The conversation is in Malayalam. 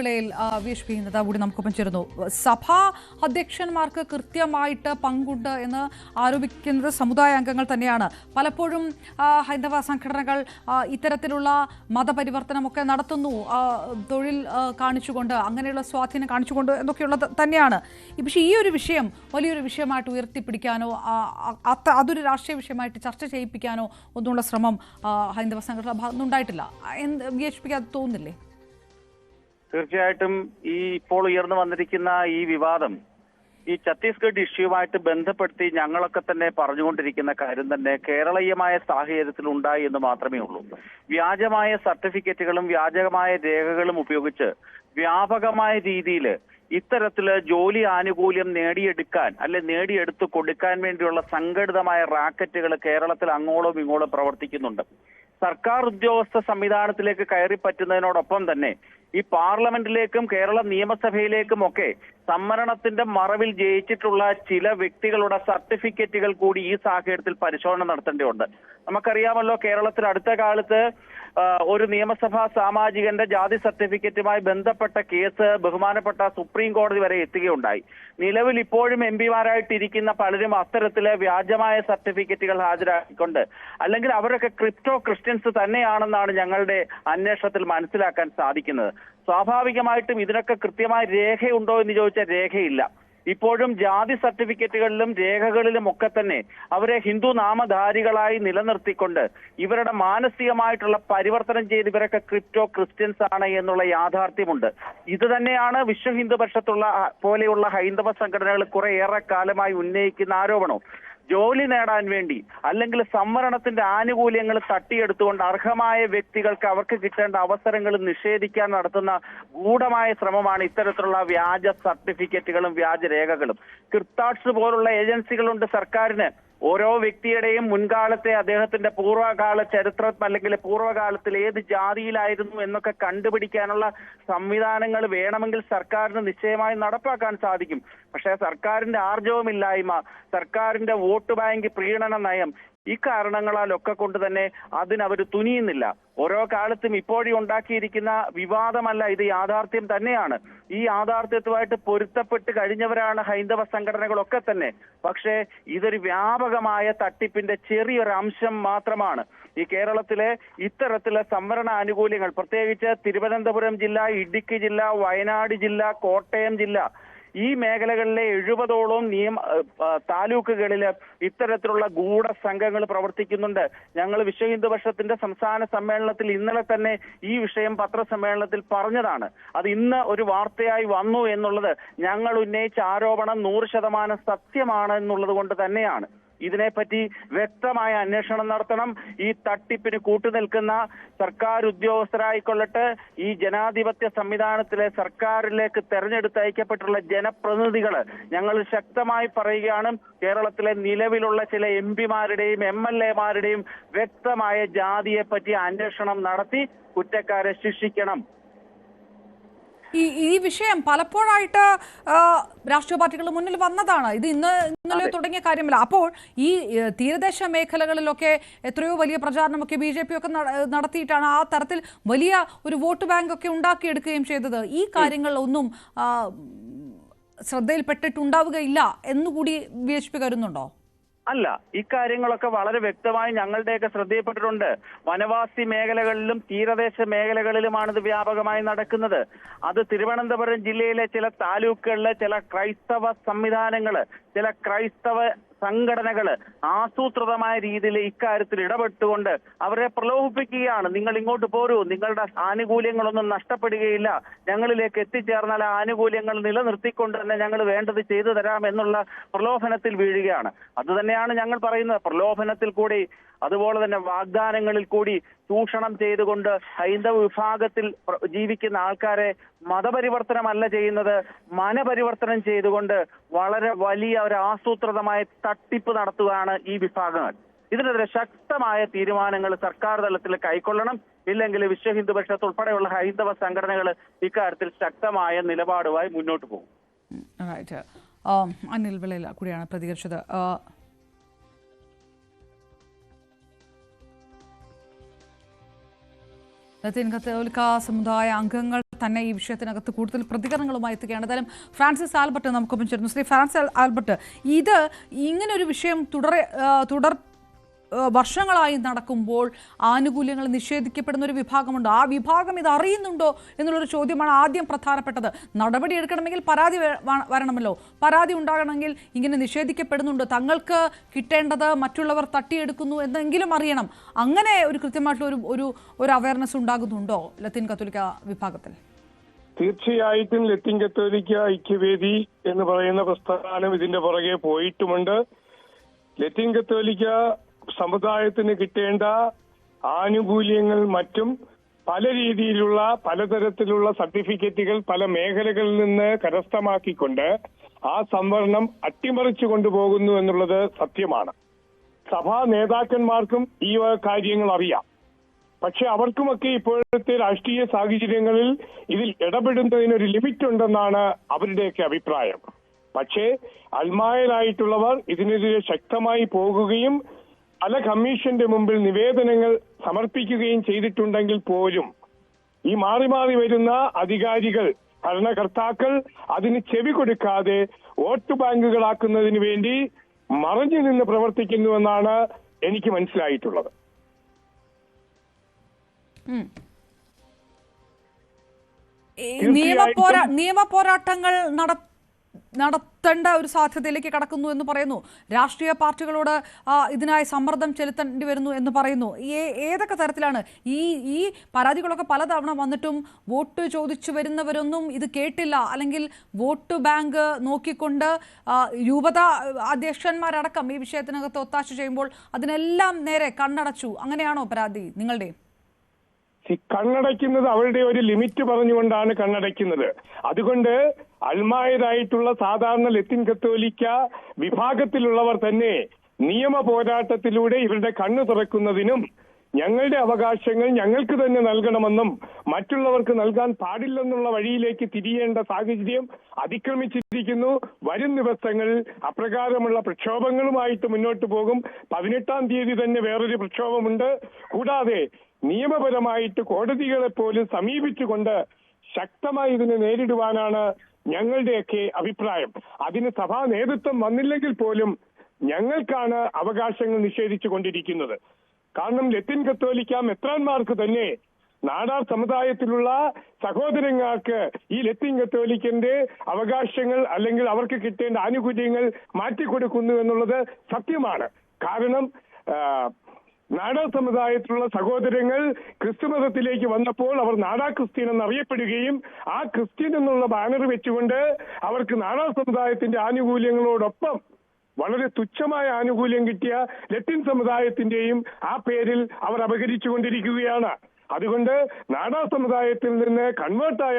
ിൽ വിഷ് എച്ച് പി നേതാവ് കൂടി നമുക്കൊപ്പം ചേരുന്നു. സഭാ അധ്യക്ഷന്മാർക്ക് കൃത്യമായിട്ട് പങ്കുണ്ട് എന്ന് ആരോപിക്കുന്നത് സമുദായ അംഗങ്ങൾ തന്നെയാണ്. പലപ്പോഴും ഹൈന്ദവ സംഘടനകൾ ഇത്തരത്തിലുള്ള മതപരിവർത്തനമൊക്കെ നടത്തുന്നു. തൊഴിൽ കാണിച്ചുകൊണ്ട് അങ്ങനെയുള്ള സ്വാധീനം കാണിച്ചുകൊണ്ട് എന്നൊക്കെയുള്ളത് തന്നെയാണ്. പക്ഷേ ഈ ഒരു വിഷയം വലിയൊരു വിഷയമായിട്ട് ഉയർത്തിപ്പിടിക്കാനോ അതൊരു രാഷ്ട്രീയ വിഷയമായിട്ട് ചർച്ച ചെയ്യിപ്പിക്കാനോ ഒന്നുമുള്ള ശ്രമം ഹൈന്ദവ സംഘടന ഭാഗത്തുനിന്നുണ്ടായിട്ടില്ല. എന്ത് വി എച്ച് തോന്നുന്നില്ലേ? തീർച്ചയായിട്ടും ഈ ഇപ്പോൾ ഉയർന്നു വന്നിരിക്കുന്ന ഈ വിവാദം ഈ ഛത്തീസ്ഗഡ് ഇഷ്യൂവുമായിട്ട് ബന്ധപ്പെടുത്തി ഞങ്ങളൊക്കെ തന്നെ പറഞ്ഞുകൊണ്ടിരിക്കുന്ന കാര്യം തന്നെ കേരളീയമായ സാഹചര്യത്തിൽ ഉണ്ടായി എന്ന് മാത്രമേ ഉള്ളൂ. വ്യാജമായ സർട്ടിഫിക്കറ്റുകളും വ്യാജമായ രേഖകളും ഉപയോഗിച്ച് വ്യാപകമായ രീതിയിൽ ഇത്തരത്തിൽ ജോലി ആനുകൂല്യം നേടിയെടുക്കാൻ അല്ലെ നേടിയെടുത്ത് കൊടുക്കാൻ വേണ്ടിയുള്ള സംഘടിതമായ റാക്കറ്റുകൾ കേരളത്തിൽ അങ്ങോളം ഇങ്ങോളം പ്രവർത്തിക്കുന്നുണ്ട്. സർക്കാർ ഉദ്യോഗസ്ഥ സംവിധാനത്തിലേക്ക് കയറി പറ്റുന്നതിനോടൊപ്പം തന്നെ ഈ പാർലമെന്റിലേക്കും കേരള നിയമസഭയിലേക്കും ഒക്കെ സംവരണത്തിന്റെ മറവിൽ ജയിച്ചിട്ടുള്ള ചില വ്യക്തികളുടെ സർട്ടിഫിക്കറ്റുകൾ കൂടി ഈ സാഹചര്യത്തിൽ പരിശോധന നടത്തേണ്ടതുണ്ട്. നമുക്കറിയാമല്ലോ കേരളത്തിൽ അടുത്ത കാലത്ത് ഒരു നിയമസഭാ സാമാജികന്റെ ജാതി സർട്ടിഫിക്കറ്റുമായി ബന്ധപ്പെട്ട കേസ് ബഹുമാനപ്പെട്ട സുപ്രീം കോടതി വരെ എത്തുകയുണ്ടായി. നിലവിൽ ഇപ്പോഴും എം പിമാരായിട്ടിരിക്കുന്ന പലരും അത്തരത്തിലെ വ്യാജമായ സർട്ടിഫിക്കറ്റുകൾ ഹാജരാക്കിക്കൊണ്ട് അല്ലെങ്കിൽ അവരൊക്കെ ക്രിപ്റ്റോ ക്രിസ്ത്യൻസ് തന്നെയാണെന്നാണ് ഞങ്ങളുടെ അന്വേഷണത്തിൽ മനസ്സിലാക്കാൻ സാധിക്കുന്നത്. സ്വാഭാവികമായിട്ടും ഇതിനൊക്കെ കൃത്യമായ രേഖയുണ്ടോ എന്ന് ചോദിച്ചാൽ രേഖയില്ല. ഇപ്പോഴും ജാതി സർട്ടിഫിക്കറ്റുകളിലും രേഖകളിലും ഒക്കെ തന്നെ അവരെ ഹിന്ദു നാമധാരികളായി നിലനിർത്തിക്കൊണ്ട് ഇവരുടെ മാനസികമായിട്ടുള്ള പരിവർത്തനം ചെയ്ത് ഇവരൊക്കെ ക്രിപ്റ്റോ ക്രിസ്ത്യൻസ് ആണ് എന്നുള്ള യാഥാർത്ഥ്യമുണ്ട്. ഇത് തന്നെയാണ് വിശ്വ ഹിന്ദു പക്ഷത്തുള്ള പോലെയുള്ള ഹൈന്ദവ സംഘടനകൾ കുറെ ഏറെ കാലമായി ഉന്നയിക്കുന്ന ആരോപണം. ജോലി നേടാൻ വേണ്ടി അല്ലെങ്കിൽ സംവരണത്തിന്റെ ആനുകൂല്യങ്ങൾ തട്ടിയെടുത്തുകൊണ്ട് അർഹമായ വ്യക്തികൾക്ക് അവർക്ക് കിട്ടേണ്ട അവസരങ്ങൾ നിഷേധിക്കാൻ നടത്തുന്ന ഗൂഢമായ ശ്രമമാണ് ഇത്തരത്തിലുള്ള വ്യാജ സർട്ടിഫിക്കറ്റുകളും വ്യാജ രേഖകളും. കൃത്താട്സ് പോലുള്ള ഏജൻസികളുണ്ട് സർക്കാരിന്. ഓരോ വ്യക്തിയുടെയും മുൻകാലത്തെ അദ്ദേഹത്തിന്റെ പൂർവകാല ചരിത്രം അല്ലെങ്കിൽ പൂർവകാലത്തിൽ ഏത് ജാതിയിലായിരുന്നു എന്നൊക്കെ കണ്ടുപിടിക്കാനുള്ള സംവിധാനങ്ങൾ വേണമെങ്കിൽ സർക്കാരിന് നിശ്ചയമായി നടപ്പാക്കാൻ സാധിക്കും. പക്ഷേ സർക്കാരിന്റെ ആർജവമില്ലായ്മ സർക്കാരിന്റെ വോട്ട് ബാങ്ക് പ്രീണന നയം ഈ കാരണങ്ങളാലൊക്കെ കൊണ്ട് തന്നെ അതിനവർ തുനിയുന്നില്ല. ഓരോ കാലത്തും ഇപ്പോഴും ഉണ്ടാക്കിയിരിക്കുന്ന വിവാദമല്ല ഇത് യാഥാർത്ഥ്യം തന്നെയാണ്. ഈ യാഥാർത്ഥ്യത്തുമായിട്ട് പൊരുത്തപ്പെട്ട് കഴിഞ്ഞവരാണ് ഹൈന്ദവ സംഘടനകളൊക്കെ തന്നെ. പക്ഷേ ഇതൊരു വ്യാപകമായ തട്ടിപ്പിന്റെ ചെറിയൊരു അംശം മാത്രമാണ്. ഈ കേരളത്തിലെ ഇത്തരത്തിലെ സംവരണ ആനുകൂല്യങ്ങൾ പ്രത്യേകിച്ച് തിരുവനന്തപുരം ജില്ല ഇടുക്കി ജില്ല വയനാട് ജില്ല കോട്ടയം ജില്ല ഈ മേഖലകളിലെ എഴുപതോളം നിയമ താലൂക്കുകളിൽ ഇത്തരത്തിലുള്ള ഗൂഢ സംഘങ്ങൾ പ്രവർത്തിക്കുന്നുണ്ട്. ഞങ്ങൾ വിശ്വ ഹിന്ദു പക്ഷത്തിന്റെ സംസ്ഥാന സമ്മേളനത്തിൽ ഇന്നലെ തന്നെ ഈ വിഷയം പത്രസമ്മേളനത്തിൽ പറഞ്ഞതാണ്. അത് ഇന്ന് ഒരു വാർത്തയായി വന്നു എന്നുള്ളത് ഞങ്ങൾ ഉന്നയിച്ച ആരോപണം നൂറ് ശതമാനം സത്യമാണ് എന്നുള്ളത് കൊണ്ട് തന്നെയാണ്. ഇതിനെപ്പറ്റി വ്യക്തമായ അന്വേഷണം നടത്തണം. ഈ തട്ടിപ്പിന് കൂട്ടുനിൽക്കുന്ന സർക്കാർ ഉദ്യോഗസ്ഥരായിക്കൊള്ളട്ടെ ഈ ജനാധിപത്യ സംവിധാനത്തിലെ സർക്കാരിലേക്ക് തെരഞ്ഞെടുത്ത് ജനപ്രതിനിധികൾ ഞങ്ങൾ ശക്തമായി പറയുകയാണ്. കേരളത്തിലെ നിലവിലുള്ള ചില എം പിമാരുടെയും എം എൽ എമാരുടെയും വ്യക്തമായ ജാതിയെപ്പറ്റി അന്വേഷണം നടത്തി കുറ്റക്കാരെ ശിക്ഷിക്കണം. ഈ ഈ വിഷയം പലപ്പോഴായിട്ട് രാഷ്ട്രീയ പാർട്ടികൾ മുന്നിൽ വന്നതാണ്. ഇത് ഇന്ന് ഇന്നലെ തുടങ്ങിയ കാര്യമല്ല. അപ്പോൾ ഈ തീരദേശ മേഖലകളിലൊക്കെ എത്രയോ വലിയ പ്രചാരണമൊക്കെ ബി ജെ പി ഒക്കെ നടത്തിയിട്ടാണ് ആ തരത്തിൽ വലിയ ഒരു വോട്ട് ബാങ്ക് ഒക്കെ ഉണ്ടാക്കിയെടുക്കുകയും ചെയ്തത്. ഈ കാര്യങ്ങളിലൊന്നും ഒന്നും ശ്രദ്ധയിൽപ്പെട്ടിട്ടുണ്ടാവുകയില്ല എന്നുകൂടി ബി എച്ച് പി കരുതുന്നുണ്ടോ? അല്ല ഇക്കാര്യങ്ങളൊക്കെ വളരെ വ്യക്തമായി ഞങ്ങളുടെയൊക്കെ ശ്രദ്ധയിൽപ്പെട്ടിട്ടുണ്ട്. വനവാസി മേഖലകളിലും തീരദേശ മേഖലകളിലുമാണ് ഇത് വ്യാപകമായി നടക്കുന്നത്. അത് തിരുവനന്തപുരം ജില്ലയിലെ ചില താലൂക്കുകളിലെ ചില ക്രൈസ്തവ സംവിധാനങ്ങൾ ചില ക്രൈസ്തവ സംഘടനകൾ ആസൂത്രിതമായ രീതിയിൽ ഇക്കാര്യത്തിൽ ഇടപെട്ടുകൊണ്ട് അവരെ പ്രലോഭിപ്പിക്കുകയാണ്. നിങ്ങൾ ഇങ്ങോട്ട് പോരൂ. നിങ്ങളുടെ ആനുകൂല്യങ്ങളൊന്നും നഷ്ടപ്പെടുകയില്ല. ഞങ്ങളിലേക്ക് എത്തിച്ചേർന്നാൽ ആ ആനുകൂല്യങ്ങൾ നിലനിർത്തിക്കൊണ്ട് തന്നെ ഞങ്ങൾ വേണ്ടത് ചെയ്തു തരാം എന്നുള്ള പ്രലോഭനത്തിൽ വീഴുകയാണ്. അത് തന്നെയാണ് ഞങ്ങൾ പറയുന്നത്. പ്രലോഭനത്തിൽ കൂടി അതുപോലെ തന്നെ വാഗ്ദാനങ്ങളിൽ കൂടി ചൂഷണം ചെയ്തുകൊണ്ട് ഹൈന്ദവ വിഭാഗത്തിൽ ജീവിക്കുന്ന ആൾക്കാരെ മതപരിവർത്തനമല്ല ചെയ്യുന്നത്. മനപരിവർത്തനം ചെയ്തുകൊണ്ട് വളരെ വലിയ ഒരു ആസൂത്രിതമായ തട്ടിപ്പ് നടത്തുകയാണ് ഈ വിഭാഗങ്ങൾ. ഇതിനെതിരെ ശക്തമായ തീരുമാനങ്ങൾ സർക്കാർ തലത്തിൽ കൈക്കൊള്ളണം. ഇല്ലെങ്കിൽ വിശ്വ ഹിന്ദു പരിഷത്ത് ഉൾപ്പെടെയുള്ള ഹൈന്ദവ സംഘടനകൾ ഇക്കാര്യത്തിൽ ശക്തമായ നിലപാടുമായി മുന്നോട്ട് പോകും. അനിൽ കൂടിയാണ് പ്രതികരിച്ചത്. ലത്തീൻ കത്തോലിക്ക സമുദായ അംഗങ്ങൾ തന്നെ ഈ വിഷയത്തിനകത്ത് കൂടുതൽ പ്രതികരണങ്ങളുമായി എത്തുകയാണ്. എന്തായാലും ഫ്രാൻസിസ് ആൽബർട്ട് നമുക്കൊപ്പം ചേരുന്നു ശ്രീ ഫ്രാൻസിസ് ആൽബർട്ട് ഇത് ഇങ്ങനെ ഒരു വിഷയം തുടർ തുടർ വർഷങ്ങളായി നടക്കുമ്പോൾ ആനുകൂല്യങ്ങൾ നിഷേധിക്കപ്പെടുന്ന ഒരു വിഭാഗമുണ്ട്. ആ വിഭാഗം ഇത് അറിയുന്നുണ്ടോ എന്നുള്ളൊരു ചോദ്യമാണ് ആദ്യം പ്രധാനപ്പെട്ടത്. നടപടി എടുക്കണമെങ്കിൽ പരാതി വരണമല്ലോ. പരാതി ഉണ്ടാകണമെങ്കിൽ ഇങ്ങനെ നിഷേധിക്കപ്പെടുന്നുണ്ട്. തങ്ങൾക്ക് കിട്ടേണ്ടത് മറ്റുള്ളവർ തട്ടിയെടുക്കുന്നു എന്നെങ്കിലും അറിയണം. അങ്ങനെ ഒരു കൃത്യമായിട്ടുള്ള ഒരു ഒരു അവയർനെസ് ഉണ്ടാകുന്നുണ്ടോ ലത്തീൻ കത്തോലിക്ക വിഭാഗത്തിൽ? തീർച്ചയായിട്ടും ലത്തിൻ കത്തോലിക്ക ഐക്യവേദി എന്ന് പറയുന്ന പ്രസ്ഥാനം ഇതിന്റെ പുറകെ പോയിട്ടുമുണ്ട്. ലത്തിൻ കത്തോലിക്ക സമുദായത്തിന് കിട്ടേണ്ട ആനുകൂല്യങ്ങൾ മറ്റും പല രീതിയിലുള്ള പലതരത്തിലുള്ള സർട്ടിഫിക്കറ്റുകൾ പല മേഖലകളിൽ നിന്ന് കരസ്ഥമാക്കിക്കൊണ്ട് ആ സംവരണം അട്ടിമറിച്ചു കൊണ്ടുപോകുന്നു എന്നുള്ളത് സത്യമാണ്. സഭാ നേതാക്കന്മാർക്കും ഈ കാര്യങ്ങൾ അറിയാം. പക്ഷെ അവർക്കുമൊക്കെ ഇപ്പോഴത്തെ രാഷ്ട്രീയ സാഹചര്യങ്ങളിൽ ഇതിൽ ഇടപെടുന്നതിനൊരു ലിമിറ്റ് ഉണ്ടെന്നാണ് അവരുടെയൊക്കെ അഭിപ്രായം. പക്ഷേ അൽമായലായിട്ടുള്ളവർ ഇതിനെതിരെ ശക്തമായി പോകുകയും പല കമ്മീഷന്റെ മുമ്പിൽ നിവേദനങ്ങൾ സമർപ്പിക്കുകയും ചെയ്തിട്ടുണ്ടെങ്കിൽ പോലും ഈ മാറി മാറി വരുന്ന അധികാരികൾ ഭരണകർത്താക്കൾ അതിന് ചെവി കൊടുക്കാതെ വോട്ട് ബാങ്കുകളാക്കുന്നതിന് വേണ്ടി മറഞ്ഞു നിന്ന് പ്രവർത്തിക്കുന്നുവെന്നാണ് എനിക്ക് മനസ്സിലായിട്ടുള്ളത്. നിയമ പോരാ നിയമ പോരാട്ടങ്ങൾ നട നടത്തേണ്ട ഒരു സാധ്യതയിലേക്ക് കടക്കുന്നു എന്ന് പറയുന്നു. രാഷ്ട്രീയ പാർട്ടികളോട് ഇതിനായി സമ്മർദ്ദം ചെലുത്തേണ്ടി വരുന്നു എന്ന് പറയുന്നു. ഏതൊക്കെ തരത്തിലാണ്? ഈ ഈ പരാതികളൊക്കെ പലതവണ വന്നിട്ടും വോട്ട് ചോദിച്ചു വരുന്നവരൊന്നും ഇത് കേട്ടില്ല. അല്ലെങ്കിൽ വോട്ട് ബാങ്ക് നോക്കിക്കൊണ്ട് യുവത രൂപത അധ്യക്ഷന്മാരടക്കം ഈ വിഷയത്തിനകത്ത് ഒത്താശ ചെയ്യുമ്പോൾ അതിനെല്ലാം നേരെ കണ്ണടച്ചു. അങ്ങനെയാണോ പരാതി നിങ്ങളുടെ? ഈ കണ്ണടയ്ക്കുന്നത് അവരുടെ ഒരു ലിമിറ്റ് പറഞ്ഞുകൊണ്ടാണ് കണ്ണടയ്ക്കുന്നത്. അതുകൊണ്ട് അൽമായതായിട്ടുള്ള സാധാരണ ലത്തിൻ കത്തോലിക്ക വിഭാഗത്തിലുള്ളവർ തന്നെ നിയമ പോരാട്ടത്തിലൂടെ ഇവരുടെ കണ്ണു തുറക്കുന്നതിനും ഞങ്ങളുടെ അവകാശങ്ങൾ ഞങ്ങൾക്ക് തന്നെ നൽകണമെന്നും മറ്റുള്ളവർക്ക് നൽകാൻ പാടില്ലെന്നുള്ള വഴിയിലേക്ക് തിരിയേണ്ട സാഹചര്യം അതിക്രമിച്ചിരിക്കുന്നു. വരും ദിവസങ്ങളിൽ അപ്രകാരമുള്ള പ്രക്ഷോഭങ്ങളുമായിട്ട് മുന്നോട്ട് പോകും. പതിനെട്ടാം തീയതി തന്നെ വേറൊരു പ്രക്ഷോഭമുണ്ട്. കൂടാതെ നിയമപരമായിട്ട് കോടതികളെ പോലും സമീപിച്ചുകൊണ്ട് ശക്തമായി ഇതിനെ നേരിടുവാനാണ് ഞങ്ങളുടെയൊക്കെ അഭിപ്രായം. അതിന് സഭാ നേതൃത്വം വന്നില്ലെങ്കിൽ പോലും ഞങ്ങൾക്കാണ് അവകാശങ്ങൾ നിഷേധിച്ചു കൊണ്ടിരിക്കുന്നത്. കാരണം ലത്തിൻ കത്തോലിക്ക മെത്രാന്മാർക്ക് തന്നെ നാടാർ സമുദായത്തിലുള്ള സഹോദരങ്ങൾക്ക് ഈ ലത്തിൻ കത്തോലിക്കന്റെ അവകാശങ്ങൾ അല്ലെങ്കിൽ അവർക്ക് കിട്ടേണ്ട ആനുകൂല്യങ്ങൾ മാറ്റിക്കൊടുക്കുന്നു എന്നുള്ളത് സത്യമാണ്. കാരണം ആ, നാടാർ സമുദായത്തിലുള്ള സഹോദരങ്ങൾ ക്രിസ്തുമതത്തിലേക്ക് വന്നപ്പോൾ അവർ നാടാ ക്രിസ്ത്യൻ എന്നറിയപ്പെടുകയും ആ ക്രിസ്ത്യൻ എന്നുള്ള ബാനർ വെച്ചുകൊണ്ട് അവർക്ക് നാടാ സമുദായത്തിന്റെ ആനുകൂല്യങ്ങളോടൊപ്പം വളരെ തുച്ഛമായ ആനുകൂല്യം കിട്ടിയ ലത്തിൻ സമുദായത്തിന്റെയും ആ പേരിൽ അവർ അപകരിച്ചുകൊണ്ടിരിക്കുകയാണ് അതുകൊണ്ട് നാടാ സമുദായത്തിൽ നിന്ന് കൺവേർട്ടായ